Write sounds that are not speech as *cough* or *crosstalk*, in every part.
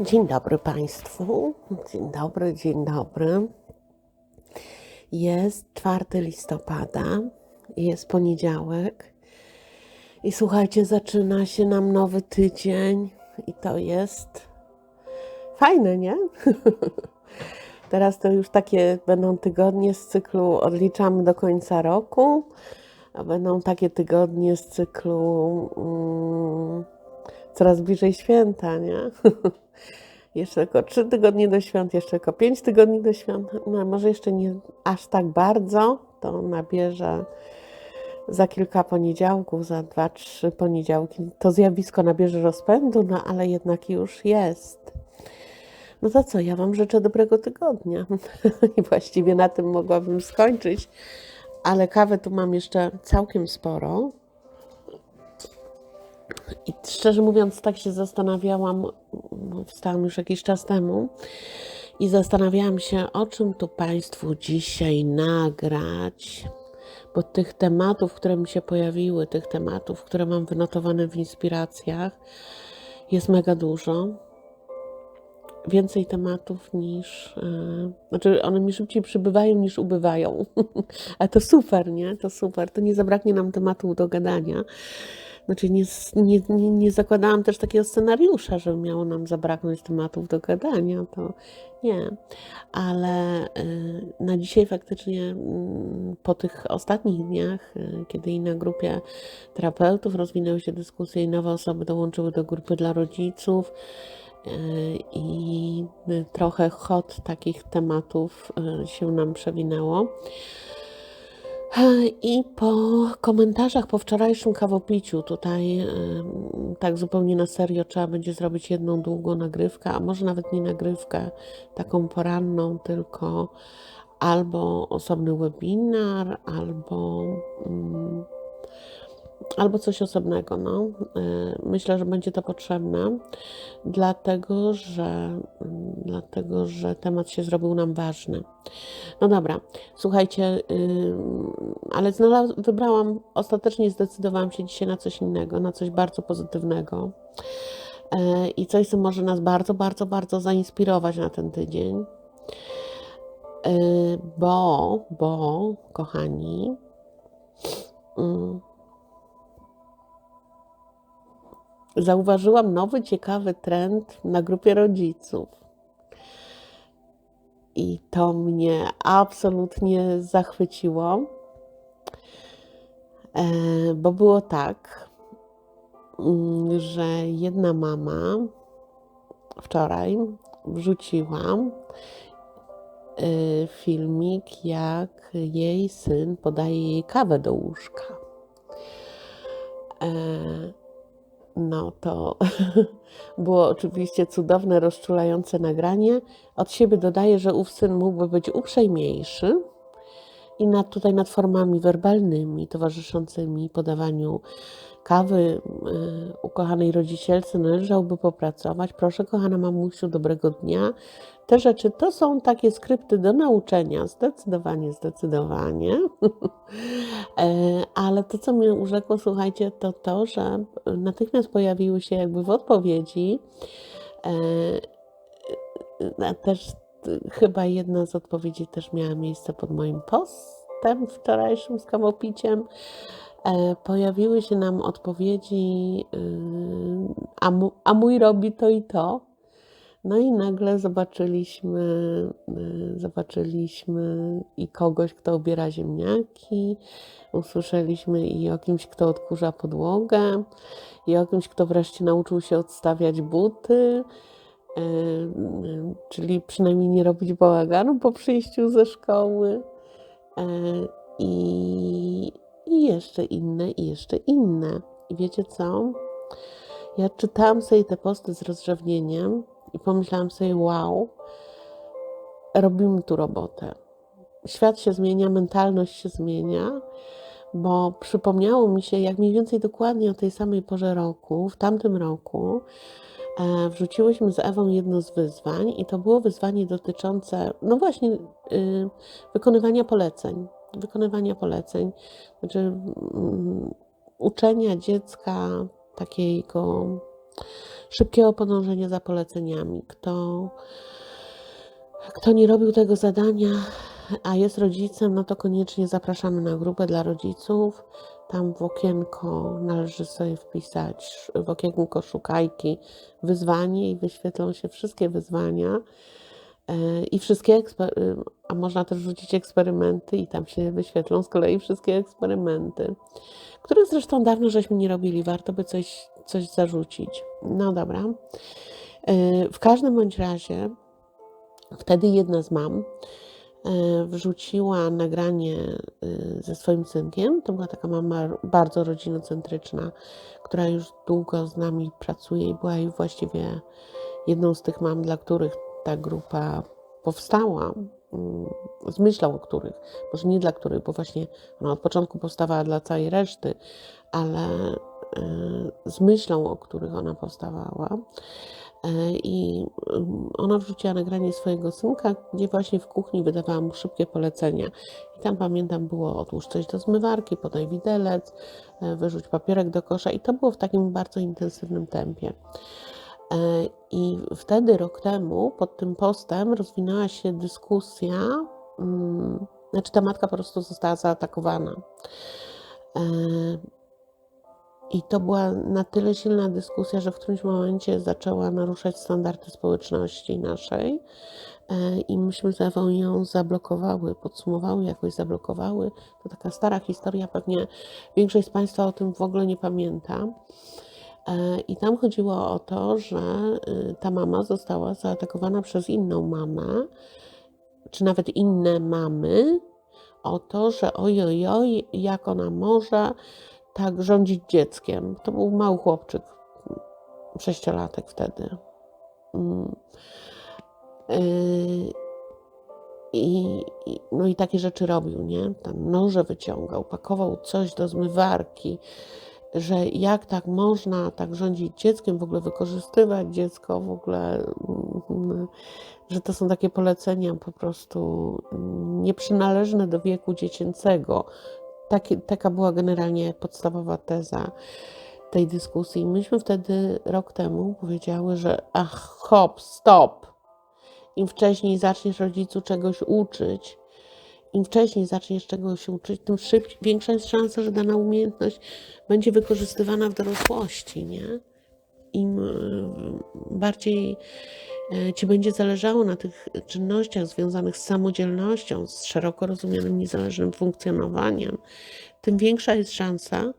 Dzień dobry Państwu. Dzień dobry, dzień dobry. Jest 4 listopada, jest poniedziałek i słuchajcie, zaczyna się nam nowy tydzień i to jest fajne, nie? *laughs* Teraz to już takie będą tygodnie z cyklu odliczamy do końca roku, a będą takie tygodnie z cyklu mm, coraz bliżej święta, nie? *laughs* jeszcze tylko trzy tygodnie do świąt, jeszcze tylko pięć tygodni do świąt. No, może jeszcze nie aż tak bardzo, to nabierze za kilka poniedziałków, za dwa, trzy poniedziałki. To zjawisko nabierze rozpędu, no ale jednak już jest. No to co, ja Wam życzę dobrego tygodnia. *laughs* I właściwie na tym mogłabym skończyć, ale kawę tu mam jeszcze całkiem sporo. I szczerze mówiąc, tak się zastanawiałam, wstałam już jakiś czas temu i zastanawiałam się, o czym tu Państwu dzisiaj nagrać, bo tych tematów, które mi się pojawiły, tych tematów, które mam wynotowane w inspiracjach, jest mega dużo. Więcej tematów niż. Yy, znaczy, one mi szybciej przybywają niż ubywają. *laughs* Ale to super, nie? To super. To nie zabraknie nam tematów do gadania. Znaczy nie, nie, nie, zakładałam też takiego scenariusza, że miało nam zabraknąć tematów do gadania, to nie. Ale y, na dzisiaj faktycznie mm, po tych ostatnich dniach, y, kiedy i na grupie terapeutów rozwinęły się dyskusje i nowe osoby dołączyły do grupy dla rodziców, y, i trochę hot takich tematów się nam przewinęło. I po komentarzach po wczorajszym kawopiciu, tutaj tak zupełnie na serio trzeba będzie zrobić jedną długą nagrywkę, a może nawet nie nagrywkę taką poranną, tylko albo osobny webinar, albo. Mm, albo coś osobnego. No. E, myślę, że będzie to potrzebne, dlatego że, dlatego że temat się zrobił nam ważny. No dobra, słuchajcie, ale znalaz- wybrałam, ostatecznie zdecydowałam się dzisiaj na coś innego, na coś bardzo pozytywnego e, i coś, co może nas bardzo, bardzo, bardzo zainspirować na ten tydzień. E, bo, bo, kochani, zauważyłam nowy, ciekawy trend na grupie rodziców. I to mnie absolutnie zachwyciło, e, bo było tak, mm, że jedna mama wczoraj wrzuciła e, filmik, jak jej syn podaje jej kawę do łóżka. No to *laughs* było oczywiście cudowne, rozczulające nagranie. Od siebie dodaję, że ów syn mógłby być uprzejmiejszy i nad, tutaj nad formami werbalnymi towarzyszącymi podawaniu kawy y, ukochanej rodzicielce należałoby popracować. Proszę, kochana mamusiu, dobrego dnia. Te rzeczy to są takie skrypty do nauczenia, zdecydowanie, zdecydowanie. *laughs* E, ale to, co mnie urzekło, słuchajcie, to to, że natychmiast pojawiły się jakby w odpowiedzi e, e, też chyba jedna z odpowiedzi też miała miejsce pod moim postem wczorajszym z kamopiciem. Pojawiły się nam odpowiedzi, a, a mój robi to i to. No i nagle zobaczyliśmy, y, zobaczyliśmy i kogoś, kto ubiera ziemniaki, usłyszeliśmy i o kimś, kto odkurza podłogę, i o kimś, kto wreszcie nauczył się odstawiać buty, y, y, czyli przynajmniej nie robić bałaganu po przyjściu ze szkoły. I, i jeszcze inne, i jeszcze inne. I wiecie co? Ja czytałam sobie te posty z rozrzewnieniem i pomyślałam sobie, wow, robimy tu robotę. Świat się zmienia, mentalność się zmienia, bo przypomniało mi się, jak mniej więcej dokładnie o tej samej porze roku, w tamtym roku, e, wrzuciłyśmy z Ewą jedno z wyzwań, i to było wyzwanie dotyczące, no właśnie, y, wykonywania poleceń. Wykonywania poleceń, znaczy mm, uczenia dziecka takiego szybkiego podążenia za poleceniami. Kto, kto nie robił tego zadania, a jest rodzicem, no to koniecznie zapraszamy na grupę dla rodziców. Tam w okienko należy sobie wpisać, w okienko szukajki wyzwanie i wyświetlą się wszystkie wyzwania e, i wszystkie, a można też wrzucić eksperymenty i tam się wyświetlą z kolei wszystkie eksperymenty, których zresztą dawno żeśmy nie robili, warto by coś, coś zarzucić. No dobra. E, W każdym bądź razie wtedy jedna z mam e, wrzuciła nagranie y, ze swoim synkiem. To była taka mama bardzo rodzinocentryczna, która już długo z nami pracuje i była jej właściwie jedną z tych mam, dla których ta grupa powstała. mm, Z myślą o których, może nie dla których, bo właśnie ona od początku powstawała dla całej reszty, ale z myślą, o których ona powstawała. E, I ona wrzuciła nagranie swojego synka, gdzie właśnie w kuchni wydawała mu szybkie polecenia. I tam pamiętam było odłóż coś do zmywarki, podaj widelec, e, wyrzuć papierek do kosza i to było w takim bardzo intensywnym tempie. E, I wtedy, rok temu, pod tym postem rozwinęła się dyskusja, mm, znaczy ta matka po prostu została zaatakowana. I to była na tyle silna dyskusja, że w którymś momencie zaczęła naruszać standardy społeczności naszej. E, I myśmy z Ewą ją zablokowały, podsumowały, jakoś zablokowały. To taka stara historia, pewnie większość z Państwa o tym w ogóle nie pamięta. E, I tam chodziło o to, że y, ta mama została zaatakowana przez inną mamę, czy nawet inne mamy, o to, że ojojoj, jak ona może tak rządzić dzieckiem. To był mały chłopczyk, sześciolatek wtedy. Mm. Y, I, no i takie rzeczy robił, nie? Tam noże wyciągał, pakował coś do zmywarki, że jak tak można tak rządzić dzieckiem, w ogóle wykorzystywać dziecko, w ogóle, mm, że to są takie polecenia po prostu mm, nieprzynależne do wieku dziecięcego. Taki, taka była generalnie podstawowa teza tej dyskusji. Myśmy wtedy rok temu powiedziały, że ach, hop, stop. Im wcześniej zaczniesz rodzicu czegoś uczyć, im wcześniej zaczniesz czegoś uczyć, tym szybciej, większa jest szansa, że dana umiejętność będzie wykorzystywana w dorosłości, nie? Im y, bardziej ci będzie zależało na tych czynnościach związanych z samodzielnością, z szeroko rozumianym niezależnym funkcjonowaniem, tym większa jest szansa.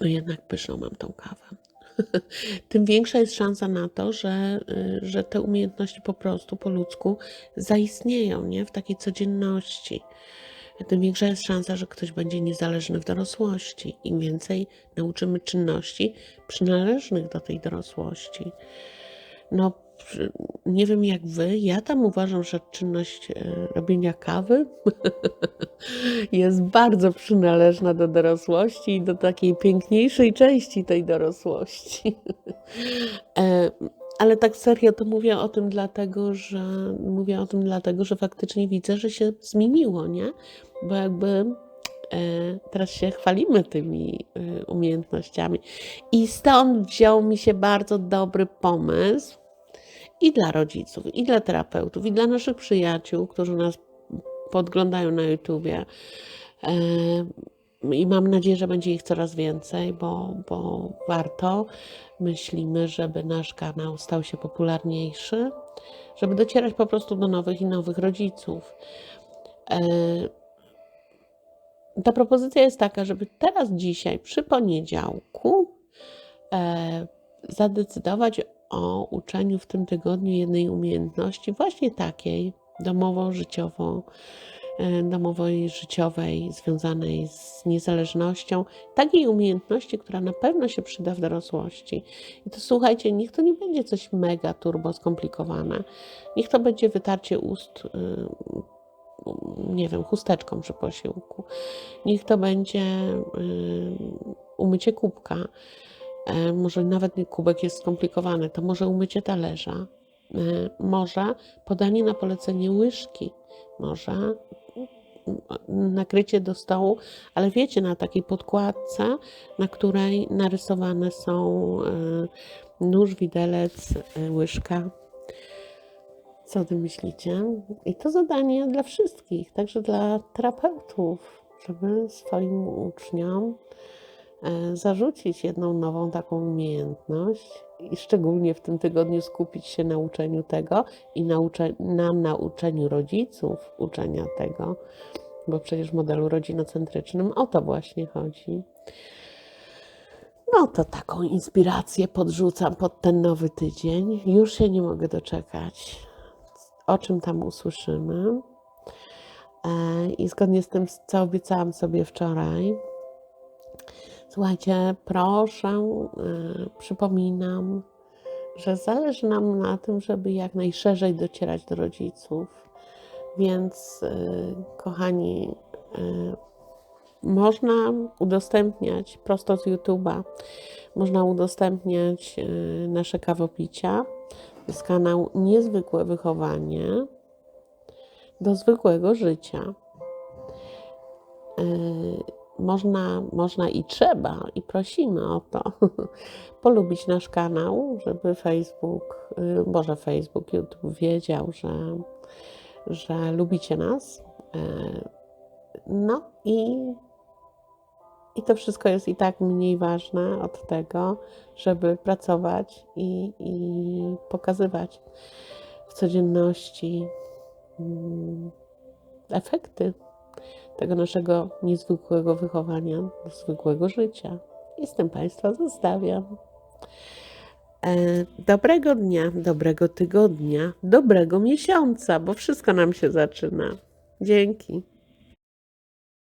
O, jednak pyszną mam tą kawę. *laughs* tym większa jest szansa na to, że, y, że te umiejętności po prostu po ludzku zaistnieją nie? w takiej codzienności. Tym większa jest szansa, że ktoś będzie niezależny w dorosłości. Im więcej nauczymy czynności przynależnych do tej dorosłości. No, nie wiem jak wy, ja tam uważam, że czynność e, robienia kawy *laughs* jest bardzo przynależna do dorosłości i do takiej piękniejszej części tej dorosłości. *laughs* E, Ale tak serio to mówię o tym dlatego, że mówię o tym dlatego, że faktycznie widzę, że się zmieniło, nie? Bo jakby e, teraz się chwalimy tymi e, umiejętnościami. I stąd wziął mi się bardzo dobry pomysł i dla rodziców, i dla terapeutów, i dla naszych przyjaciół, którzy nas podglądają na YouTubie. I mam nadzieję, że będzie ich coraz więcej, bo, bo warto. Myślimy, żeby nasz kanał stał się popularniejszy, żeby docierać po prostu do nowych i nowych rodziców. E, Ta propozycja jest taka, żeby teraz, dzisiaj, przy poniedziałku, e, zadecydować o uczeniu w tym tygodniu jednej umiejętności, właśnie takiej domowo-życiowo, domowej, życiowej, związanej z niezależnością, takiej umiejętności, która na pewno się przyda w dorosłości. I to słuchajcie, niech to nie będzie coś mega turbo skomplikowane. Niech to będzie wytarcie ust, y, nie wiem, chusteczką przy posiłku. Niech to będzie y, umycie kubka. E, Może nawet nie kubek jest skomplikowany, to może umycie talerza, e, może podanie na polecenie łyżki, może nakrycie do stołu, ale wiecie, na takiej podkładce, na której narysowane są e, nóż, widelec, e, łyżka. Co ty myślicie? I to zadanie dla wszystkich, także dla terapeutów, żeby swoim uczniom zarzucić jedną nową taką umiejętność i szczególnie w tym tygodniu skupić się na uczeniu tego i naucze, na nauczeniu rodziców uczenia tego, bo przecież w modelu rodzinocentrycznym o to właśnie chodzi. No to taką inspirację podrzucam pod ten nowy tydzień. Już się nie mogę doczekać, o czym tam usłyszymy. E, I zgodnie z tym, co obiecałam sobie wczoraj, słuchajcie, proszę, e, przypominam, że zależy nam na tym, żeby jak najszerzej docierać do rodziców. Więc, e, kochani, można udostępniać prosto z YouTube'a, można udostępniać nasze kawopicia. Jest kanał Niezwykłe Wychowanie do zwykłego życia. Można, można i trzeba, i prosimy o to, *laughs* polubić nasz kanał, żeby Facebook, Boże, Facebook, YouTube wiedział, że, że lubicie nas. No i, i to wszystko jest i tak mniej ważne od tego, żeby pracować i, i pokazywać w codzienności mm, efekty tego naszego niezwykłego wychowania, zwykłego życia. I z tym Państwa zostawiam. E, Dobrego dnia, dobrego tygodnia, dobrego miesiąca, bo wszystko nam się zaczyna. Dzięki.